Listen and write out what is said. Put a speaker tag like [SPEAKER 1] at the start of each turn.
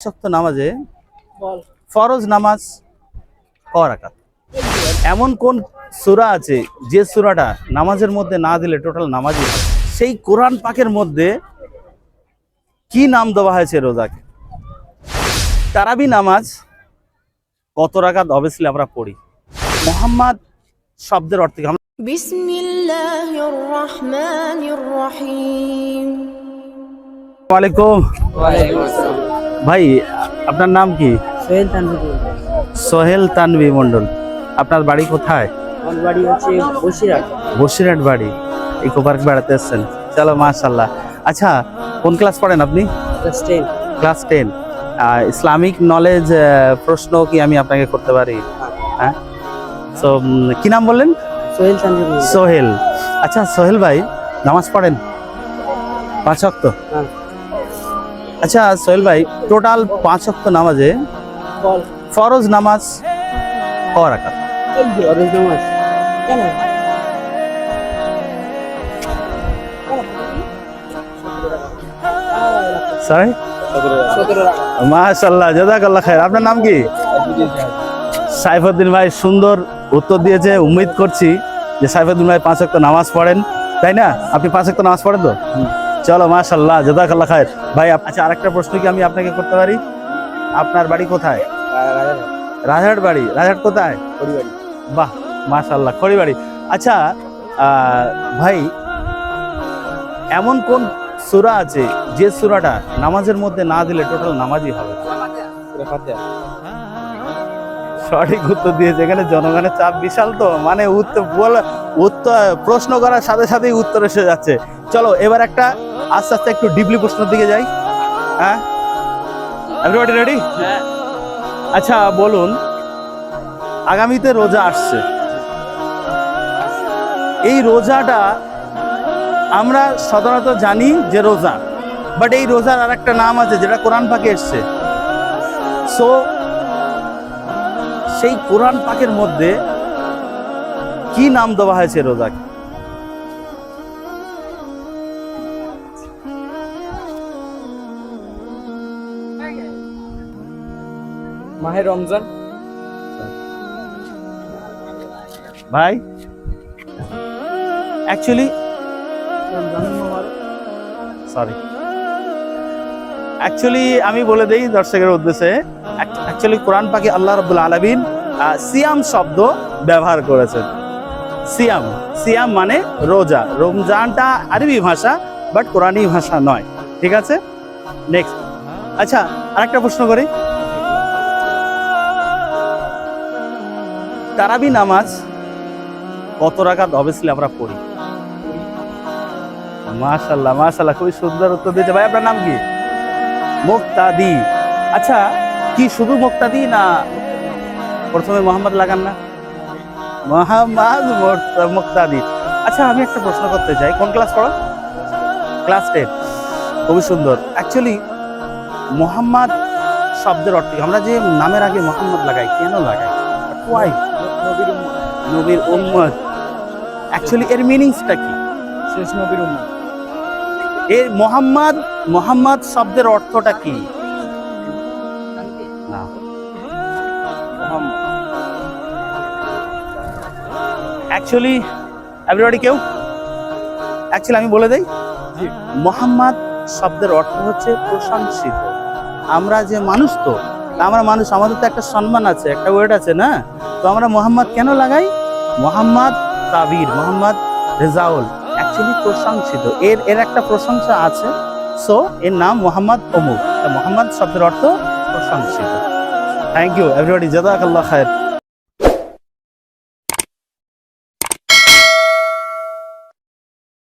[SPEAKER 1] শক্ত নামাজে ফরজ নামাজ করাকা এমন কোন সুরা আছে যে সুরাটা নামাজের মধ্যে না দিলে টোটাল নামাজই সেই কোরআন পাকের মধ্যে কি নাম দেওয়া হয়েছে রোজাকে? তারাবি নামাজ কত রাকাত? অবশ্যই আমরা পড়ি। মোহাম্মদ শব্দের অর্থে আমরা আসসালাম। ভাই আপনার নাম কি?
[SPEAKER 2] সোহেল তানভীর
[SPEAKER 1] সোহেল তানভি মন্ডল আপনার বাড়ি কোথায়?
[SPEAKER 2] আমার বাড়ি হচ্ছে বসিরহাট।
[SPEAKER 1] বসিরহাট বাড়ি। ইকো পার্ক বেড়াতে এসছেন। চলো মাশাল্লাহ আচ্ছা কোন ক্লাস পড়েন আপনি?
[SPEAKER 2] Class ten
[SPEAKER 1] class ten Islamic knowledge প্রশ্ন কি আমি আপনাকে করতে পারি? হ্যাঁ। তো কি নাম বললেন?
[SPEAKER 2] সোহেল
[SPEAKER 1] সোহেল। আচ্ছা সোহেল ভাই নামাজ পড়েন? পাঁচ অক্ত
[SPEAKER 2] হ্যাঁ।
[SPEAKER 1] আচ্ছা সোহেল ভাই, টোটাল পাঁচ অক্ত নামাজে ফরজ নামাজ ক রাকাত
[SPEAKER 2] ফরজ নামাজ
[SPEAKER 1] মাশাল্লাহ জাজাকাল্লাহ খায়ের আপনার নাম কি? সাইফুদ্দিন ভাই, সুন্দর উত্তর দিয়েছে, উম্মিদ করছি যে সাইফুদ্দিন ভাই পাঁচ ওয়াক্ত নামাজ পড়েন। তাই না? আপনি পাঁচ ওয়াক্ত নামাজ পড়েন তো? চলো মাশাল্লাহ জাজাকাল্লাহ খায়ের ভাই আচ্ছা আরেকটা প্রশ্ন কি আমি আপনাকে করতে পারি? আপনার বাড়ি কোথায়? রাজহাট বাড়ি। রাজহাট কোথায়? বাহ মাশাল্লাহ খড়িবাড়ি। আচ্ছা ভাই, এমন কোন সূরা আছে যে সূরাটা নামাজের মধ্যে না দিলে টোটাল নামাজই হবে? সঠিক উত্তর দিয়েছে এখানে জনগণের চাপ বিশাল তো। মানে উত্তর বল উত্তর প্রশ্ন করার সাথে সাথেই উত্তর এসে যাচ্ছে। চলো, এবার একটা আস্তে আস্তে একটু ডিপলি প্রশ্নের দিকে যাই। হ্যাঁ? এভরিবডি রেডি আচ্ছা বলুন আগামীতে রোজা আসছে। এই রোজাটা আমরা সাধারণত জানি যে রোজা বাট এই রোজার আর একটা নাম আছে যেটা কোরআন পাকে এসছে। সো সেই কোরআন পাকের মধ্যে কি নাম দেওয়া হয়েছে রোজাকে?
[SPEAKER 2] মাহে রমজান।
[SPEAKER 1] ভাই অ্যাকচুয়ালি সরি অ্যাকচুয়ালি আমি বলে দেই দর্শকের উদ্দেশ্যে অ্যাকচুয়ালি কোরআন পাকে আল্লাহ রাব্বুল আলামিন সিয়াম শব্দ ব্যবহার করেছেন। সিয়াম সিয়াম মানে রোজা। রমজানটা আরবি ভাষা বাট কোরআনী ভাষা নয়। ঠিক আছে? নেক্সট আচ্ছা আরেকটা প্রশ্ন করি। তারাবি নামাজ কত রাকাত অবভিয়াসলি আমরা পড়ি? মাশাল্লাহ মাশাল্লাহ খুবই সুন্দর উত্তর দিয়েছে। ভাই, আপনার নাম কি? মুক্তাদি। আচ্ছা কি শুধু মুক্তাদি না প্রথমে মোহাম্মদ লাগান না? মোহাম্মদ মুক্ত- মুক্তাদি। আচ্ছা আমি একটা প্রশ্ন করতে চাই। কোন ক্লাস পড়ো? Class ten. খুবই সুন্দর। অ্যাকচুয়ালি মোহাম্মদ শব্দের অর্থ কি? আমরা যে নামের আগে মোহাম্মদ লাগাই কেন লাগাই? ওয়াই নবীর উম্মদ অ্যাকচুয়ালি এর মিনিংসটা কি?
[SPEAKER 2] শেষ নবীর উম্মদ
[SPEAKER 1] এর মোহাম্মদ মোহাম্মদ শব্দের অর্থটা কি? না। অ্যাকচুয়ালি এভরিবডি কেউ? অ্যাকচুয়ালি আমি বলে দেই মোহাম্মদ শব্দের অর্থ হচ্ছে প্রশংসিত। আমরা যে মানুষ তো আমরা মানুষ, আমাদের তো একটা সম্মান আছে, একটা ওয়েট আছে না? তো আমরা মোহাম্মদ কেন লাগাই? মোহাম্মদ তাবির, মোহাম্মদ রেজাউল অ্যাকচুয়ালি প্রশংসিত। এর এর একটা প্রশংসা আছে সো এর নাম মোহাম্মদ অমুক। মোহাম্মদ শব্দের অর্থ প্রশংসিত। থ্যাংক ইউ এভরিবডি জাজাকাল্লাহ খায়ের।